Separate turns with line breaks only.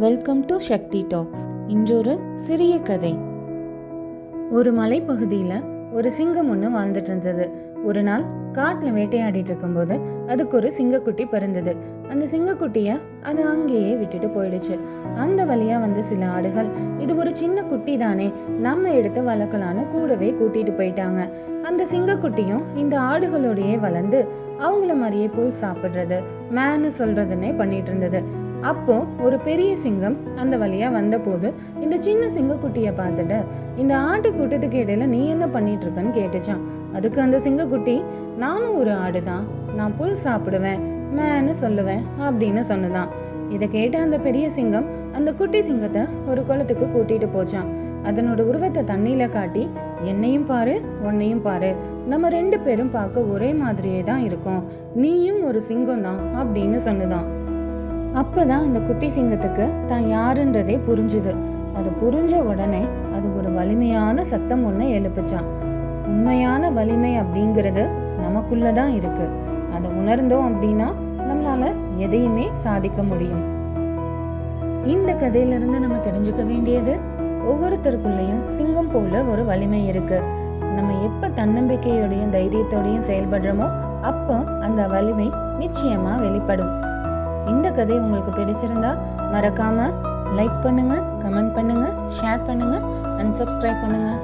Welcome to Sakthi talks இன்றொரு சிறிய கதை. ஒரு மலைப்பகுதியில் ஒரு சிங்கம் ஒன்று வாழ்ந்துட்டு இருந்தது ஒரு நாள் காட்டில் வேட்டையாடிட்டு இருக்கும்போது அதுக்கு ஒரு சிங்கக்குட்டி பிறந்தது. அந்த சிங்கக்குட்டியை அது அங்கேயே விட்டுட்டு போயிடுச்சு. அந்த வழியா வந்த சில ஆடுகள் இது ஒரு சின்ன குட்டி தானே நம்ம எடுத்து வளர்க்கலான்னு கூடவே கூட்டிட்டு போயிட்டாங்க. அந்த சிங்கக்குட்டியும் இந்த ஆடுகளோடையே வளர்ந்து அவங்கள மாதிரியே புல் சாப்பிட்றது மேனு சொல்றதுன்னே பண்ணிட்டு இருந்தது அப்போ ஒரு பெரிய சிங்கம் அந்த வழியா வந்தபோது இந்த சின்ன சிங்கக்குட்டியை பார்த்துட்டு இந்த ஆட்டு கூட்டத்துக்கு இடையில நீ என்ன பண்ணிட்டு இருக்கன்னு கேட்டுச்சான் அதுக்கு அந்த சிங்கக்குட்டி நானும் ஒரு ஆடு தான் நான் புல் சாப்பிடுவேன். மேன்னு சொல்லுவேன் அப்படின்னு சொன்னதான் இதை கேட்ட அந்த பெரிய சிங்கம் அந்த குட்டி சிங்கத்தை ஒரு குளத்துக்கு கூட்டிட்டு போச்சான் அதனோட உருவத்தை தண்ணியில காட்டி என்னையும் பாரு உன்னையும் பாரு. நம்ம ரெண்டு பேரும் பார்க்க ஒரே மாதிரியே தான் இருக்கோம். நீயும் ஒரு சிங்கம் தான் அப்படின்னு சொன்னதான் அப்போதான் அந்த குட்டி சிங்கத்துக்கு தான் யாருன்றதே புரிஞ்சுது. அது புரிஞ்ச உடனே அது ஒரு வலிமையான சத்தம் ஒன்று எழுப்பிச்சான் உண்மையான வலிமை அப்படிங்கிறது நமக்குள்ள தான் இருக்கு. அதை உணர்ந்தோம் அப்படின்னா நம்மளால எதையுமே சாதிக்க முடியும். இந்த கதையில இருந்து நம்ம தெரிஞ்சுக்க வேண்டியது ஒவ்வொருத்தருக்குள்ளேயும் சிங்கம் போல ஒரு வலிமை இருக்கு. நம்ம எப்ப தன்னம்பிக்கையோடையும் தைரியத்தோடையும் செயல்படுறோமோ அப்போ அந்த வலிமை நிச்சயமா வெளிப்படும். இந்த கதை உங்களுக்கு பிடிச்சிருந்தா மறக்காமல் லைக் பண்ணுங்கள் கமெண்ட் பண்ணுங்கள் ஷேர் பண்ணுங்கள் அண்ட் சப்ஸ்கிரைப் பண்ணுங்கள்